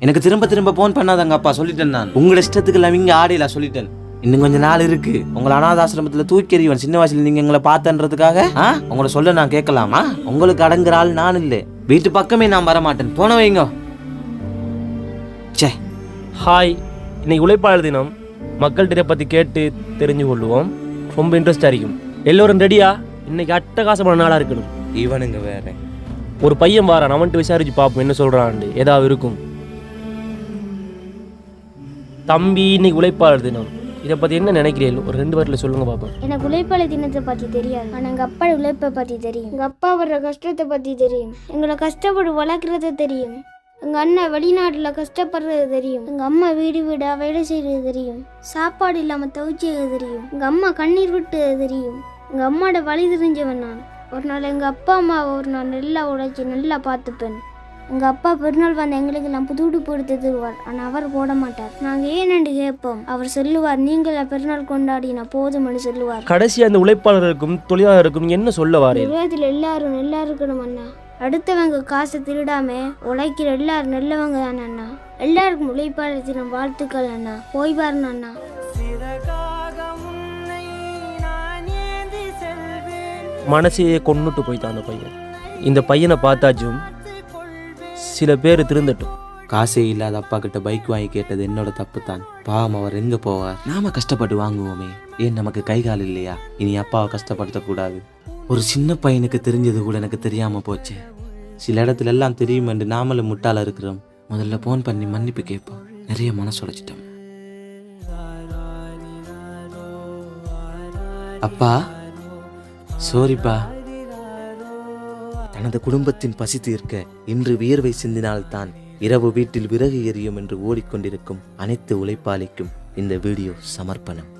எனக்கு திரும்ப திரும்ப போன் பண்ணாதங்க அப்பா சொல்லிட்டேன் நான். உங்களோட இஷ்டத்துக்கு லவிங்க ஆடையில சொல்லிட்டேன். இன்னும் கொஞ்ச நாள் இருக்கு. உங்களை அனாதாசிரமத்துல தூக்கி எறிவன். சின்ன வயசுல நீங்க எங்களை பார்த்தன்றதுக்காக ஆ? உங்களை சொல்ல நான் கேட்கலாமா? உங்களுக்கு அடங்குற ஆள் நான் இல்லை. வீட்டு பக்கமே நான் வர மாட்டேன் போன வைங்க. ச்சே. ஹாய் இன்னைக்கு உழைப்பாளர் தினம். மக்கள்கிட்ட இதை பற்றி கேட்டு தெரிஞ்சு கொள்வோம் ரொம்ப இன்ட்ரெஸ்டாக இருக்கும். எல்லோரும் ரெடியா இன்னைக்கு அட்டகாசமான நாளாக இருக்கணும். இவனுங்க வேற. ஒரு பையன் வாரான். அவன்ட்டு விசாரிச்சு பார்ப்போம். என்ன சொல்கிறான்ட்டு ஏதாவது இருக்கும். தம்பி இன்னைக்கு உழைப்பாளர் தினம். இதை பற்றி என்ன நினைக்கிறீர்கள்? ஒரு ரெண்டு வாரத்தில் சொல்லுங்க பார்ப்போம் எனக்கு உழைப்பாளர் தினத்தை பற்றி தெரியாது. ஆனால் எங்கள் அப்பா உழைப்பை பற்றி தெரியும். எங்கள் அப்பா வர்ற கஷ்டத்தை பற்றி தெரியும். எங்களை கஷ்டப்பட்டு வளர்க்குறது தெரியும். எங்கள் அண்ணன் வெளிநாட்டில் கஷ்டப்படுறது தெரியும். எங்கள் அம்மா வீடு வீடாக வேலை செய்கிறது தெரியும். சாப்பாடு இல்லாமல் தவிச்சது தெரியும். எங்கள் அம்மா கண்ணீர் விட்டது தெரியும். எங்கள் அம்மாவோட வழி தெரிஞ்சவன் நான். ஒரு நாள் எங்கள் அப்பா அம்மாவை ஒரு நாள் நல்லா உழைச்சி நல்லா பார்த்துப்பேன். எங்கள் அப்பா பெருநாள் வந்து எங்களுக்கெல்லாம் புது உடுப்பு எடுத்து தருவார் ஆனால் அவர் போட மாட்டார். நாங்கள் ஏனென்று கேட்போம்? அவர் சொல்லுவார் நீங்களா பெருநாள் கொண்டாடினா போதும்னு சொல்லுவார். கடைசி அந்த உழைப்பாளர்களுக்கும் தொழிலாளருக்கும் என்ன சொல்ல வாரீர்கள் உலகத்தில் எல்லாரும் நல்லா இருக்கணும் அண்ணா. அடுத்தவங்க காசை திருடாம உழைக்கிற எல்லாரும் நல்லவங்க தானே அண்ணா. எல்லாருக்கும் உழைப்பாளர் தினம் வாழ்த்துக்கள் அண்ணா. போய் பாருங்க அண்ணா. மனசையே கொன்னுட்டு போய்த்தான் அந்த பையன். இந்த பையனை பார்த்தாச்சும் சில பேர் திருந்தட்டும். காசே இல்லாத அப்பா கிட்ட பைக் வாங்கி கேட்டது என்னோட தப்பு தான் பாவம் அவர் எங்க போவார்? நாம கஷ்டப்பட்டு வாங்குவோமே. ஏன் நமக்கு கை கால் இல்லையா? இனி அப்பாவை கஷ்டப்படுத்தக்கூடாது ஒரு சின்ன பையனுக்கு தெரிஞ்சது கூட எனக்கு தெரியாம போச்சு. சில இடத்துல எல்லாம் தெரியும் என்று நாமளும் முட்டாள இருக்கிறோம். முதல்ல போன் பண்ணி மன்னிப்பு கேட்போம். நிறைய மனசுடைச்சிட்டோம் அப்பா சோரிப்பா தனது குடும்பத்தின் பசி தீர்க்க இன்று வியர்வை சிந்தினால்தான் இரவு வீட்டில் விறகு எரியும் என்று ஓடிக்கொண்டிருக்கும் அனைத்து உழைப்பாளிக்கும் இந்த வீடியோ சமர்ப்பணம்.